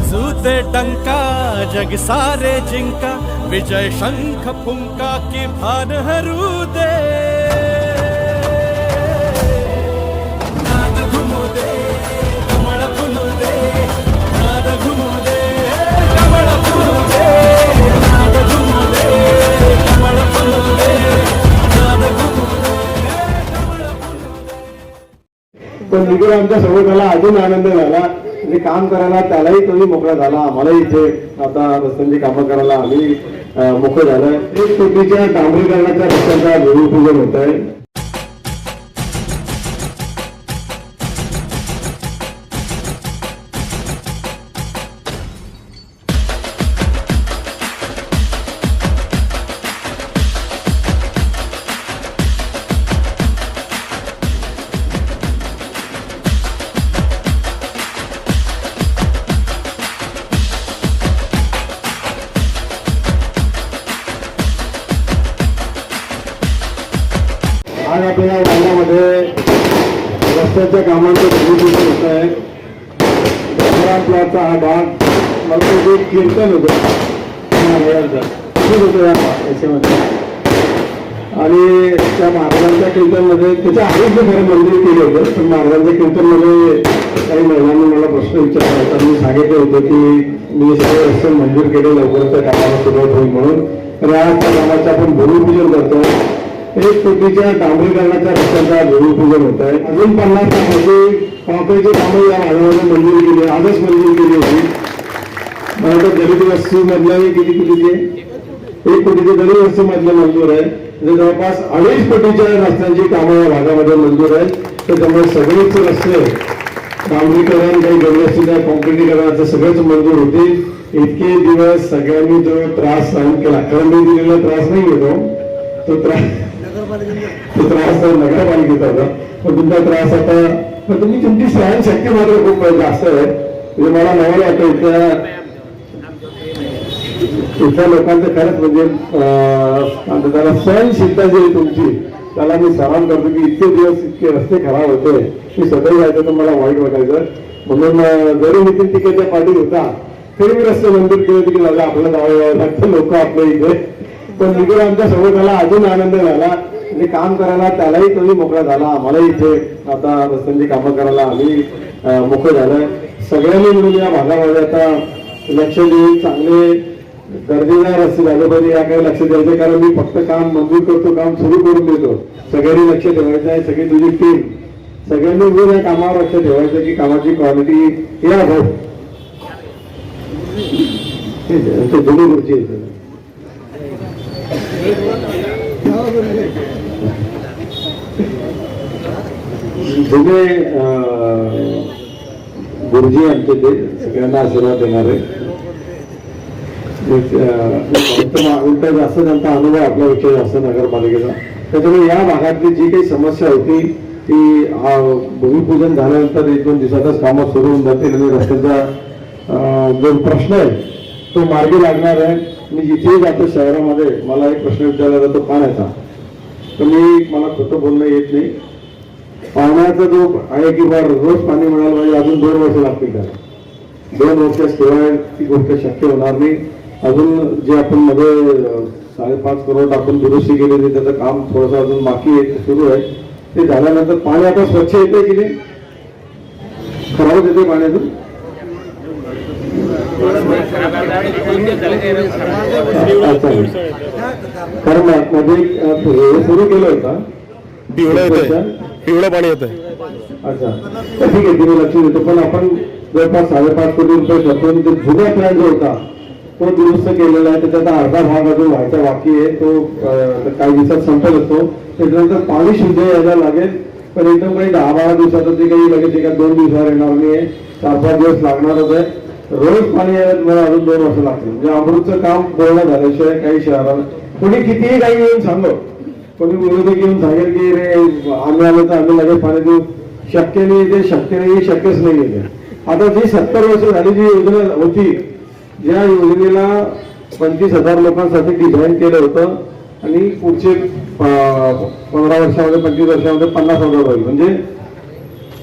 वाजू दे डंका जग सारे जिंका विजय शंख फुंका की भान हरू दे। पण निघून आमच्यासोबत अजून आनंद झाला. आणि काम करायला त्यालाही तुम्ही मोकळा झाला आम्हाला इथे आता रस्त्यांची कामं करायला आम्ही मोकळं झालं एक कोटीच्या डांबरीकरणाच्या रस्त्याचा भूमिपूजन होत आहे मला तो कीर्तन होतं खूप होतं याच्यामध्ये आणि त्या महाराजांच्या कीर्तनमध्ये त्याच्या आधीच खरं मंदिर केलं होतं पण महाराजांच्या कीर्तनमध्ये काही महिलांनी मला प्रश्न विचारला होता. मी सांगितलं होतं की मी सगळे रस्ते मंजूर केले लवकरच त्या कामाला सुरुवात होईल म्हणून. तर आज त्या कामाचं आपण भूमिपूजन करतो एक कोटीच्या डांबरीकरणाच्या रस्त्याचा भूमिपूजन होत आहे. अजून पन्नास लाखाची कॉन्क्रीटची कामं या महाराजांनी मंजूर केली आजच मंजूर केली होती. मला वाटतं दलित वस्ती मधलं किती कोटीचे एक कोटीचे दलित वस्ती मधलं मंजूर आहे. म्हणजे जवळपास अडीच कोटीच्या रस्त्यांची कामं या भागामध्ये मंजूर आहेत. तर त्यामुळे सगळेच रस्ते डांबरीकरण काही गणवस्तीच्या कॉन्क्रिटीकरणाचं सगळेच मंजूर होतील. इतके दिवस सगळ्यांनी जो त्रास सहन केला कारण मी दिलेला त्रास नाही घेतो तो. त्रास तो त्रास नगरपालिकेचा होता. पण तुमचा त्रास आता पण तुम्ही तुमची सहनशक्ती मात्र खूप जास्त आहे. म्हणजे मला नवल वाटत इथल्या इथल्या लोकांचं खरंच म्हणजे, म्हणजे त्याला सहनशीलता जी आहे तुमची त्याला मी सलाम करतो की इतके दिवस इतके रस्ते खराब होते. मी सदैव जायचं तर मला वाईट वाटायचं. म्हणून जरी नितीन टिकेच्या पाठी होता तरी मी रस्ते मंजूर केले होते की दादा आपलं जावं यावं लागतं लोक आपल्या इथे. पण निघून आमच्यासोबत आला अजून आनंद झाला. आणि काम करायला त्यालाही तुम्ही मोकळा झाला. आम्हाला इथे आता रस्त्यांची कामं करायला आम्ही मोकळं झालं सगळ्यांनी मिळून या भागामध्ये आता लक्ष देऊन चांगले दर्जेदार असतील झाले पाहिजे याकडे लक्ष द्यायचं कारण मी फक्त काम मंजूर करतो काम सुरू करून देतो. सगळ्यांनी लक्ष ठेवायचं आहे सगळी तुझी टीम सगळ्यांनी मिळून या कामावर लक्ष ठेवायचं की कामाची क्वालिटी या भाऊ दोन्ही गोष्टी जुने गुरुजी आमचे ते सगळ्यांना आशीर्वाद देणारे. आहे उलटा जास्त त्यांचा अनुभव आपल्यापेक्षा जास्त नगरपालिकेचा त्याच्यामुळे या भागातली जी काही समस्या होती ती हा भूमिपूजन झाल्यानंतर एक दोन दिवसातच कामं सुरू होऊन जातील आणि रस्त्याचा जो प्रश्न आहे तो मार्गी लागणार आहे. मी जिथे जातो शहरामध्ये मला एक प्रश्न विचारला जातो पाण्याचा. तर मी मला खोटं बोलणं येत नाही. पाण्याचा जो आहे की बा रोज पाणी मिळालं पाहिजे अजून दोन वर्ष लागतील का दोन वर्षाशिवाय ती गोष्ट शक्य होणार नाही. अजून जे आपण मध्ये साडेपाच करोड आपण दुरुस्ती केलेली त्याचं काम थोडंसं अजून बाकी आहे सुरू आहे. ते झाल्यानंतर पाणी आता स्वच्छ येते की नाही? खराब येते पाण्यातून अच्छा. कारण मध्ये हे सुरू केलं होतं. पिवळं येतंय. पिवळं पाणी येतंय. अच्छा. ठीक आहे तुम्ही लक्ष देतो पण आपण जवळपास साडेपाच कोटी रुपये खर्च करून जो जुना प्लॅन जो होता तो दुरुस्त केलेला आहे त्याच्यात अर्धा भाग अजून व्हायचा बाकी आहे तो काही दिवसात संपत असतो. त्याच्यानंतर पाणी शुद्ध यायला लागेल पण एकदम काही दहा बारा दिवसात ते काही लगेच एका दोन दिवसावर येणार नाही आहे चार पाच दिवस लागणारच आहे. रोज पाणी यायला मला अजून दोन वर्ष लागतील. म्हणजे अमृतचं काम पूर्ण झाल्याशिवाय काही शहरात कोणी कितीही काही येऊन सांगो कोणी विरोधक येऊन सांगेल की रे आम्ही आलो तर आम्ही लगेच पाणी देऊ. शक्य नाही ते शक्य नाही हे शक्यच नाही आता जी सत्तर वर्ष झाली जी योजना होती या योजनेला पंचवीस हजार लोकांसाठी डिझाईन केलं होतं आणि पुढचे पंधरा वर्षामध्ये पंचवीस वर्षामध्ये पन्नास हजार होईल. म्हणजे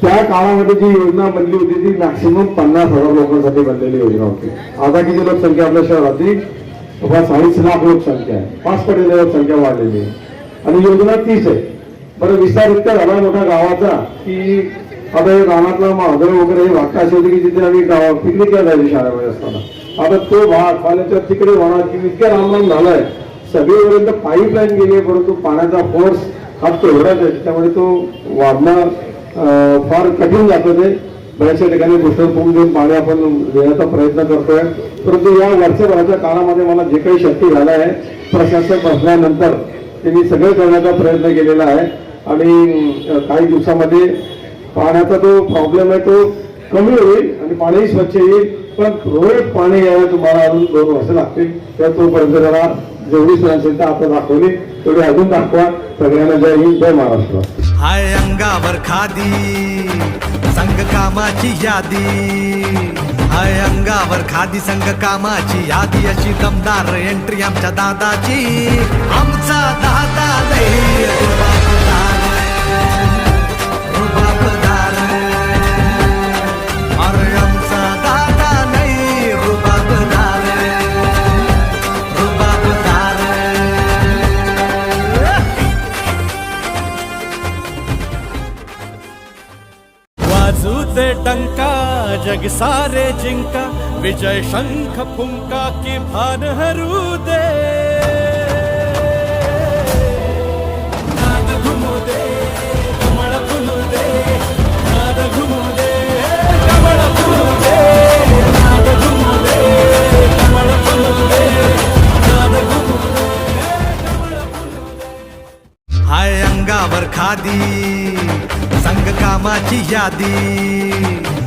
त्या काळामध्ये जी योजना बनली होती ती मॅक्सिमम पन्नास हजार लोकांसाठी बनलेली योजना होती. आता किती लोकसंख्या आपल्या शहरातली? जवळपास अडीच लाख लोकसंख्या आहे. पाच पटीने लोकसंख्या वाढलेली आहे. आणि योजना तीच आहे. बरं विस्तार इतका झाला मोठ्या गावाचा की आता हे गावातला महादेव वगैरे हे वाक्य असे होते की जिथे आम्ही गावात पिकनिकला जायचो शाळेमध्ये असताना. आता तो भाग पाण्याच्या तिकडे होणार की इतक्या लांब झालाय. सगळीपर्यंत पाईपलाईन गेली आहे परंतु पाण्याचा फोर्स हा तेवढाच आहे. त्यामुळे तो वाढणं फार कठीण जातं ते. बऱ्याचशा ठिकाणी घुसळून फुंक देऊन पाणी आपण देण्याचा प्रयत्न करतोय. परंतु या वर्षभराच्या काळामध्ये मला जे काही शक्य झालं आहे प्रशासक बसल्यानंतर मी सगळं करण्याचा प्रयत्न केलेला आहे. आणि काही दिवसामध्ये पाण्याचा जो प्रॉब्लेम आहे तो कमी होईल आणि पाणीही स्वच्छ येईल. पण रोज पाणी यायला तुम्हाला अजून दोन वर्ष लागतील. तर तोपर्यंत जरा जेवढी स्वयंसेवता आता दाखवली तेवढी अजून दाखवा. सगळ्यांना जय हिंद जय महाराष्ट्र. हाय अंगावर खादी संघ कामाची यादी. हाय अंगावर खादी संघ कामाची यादी. अशी दमदार एंट्री आमच्या दादाची. आमचा दादा नाही जग सारे जिंका विजय शंख फुंका के भान हरू दे। खादी संग कामाची यादी।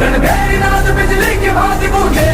बिजली के बाद बूंदे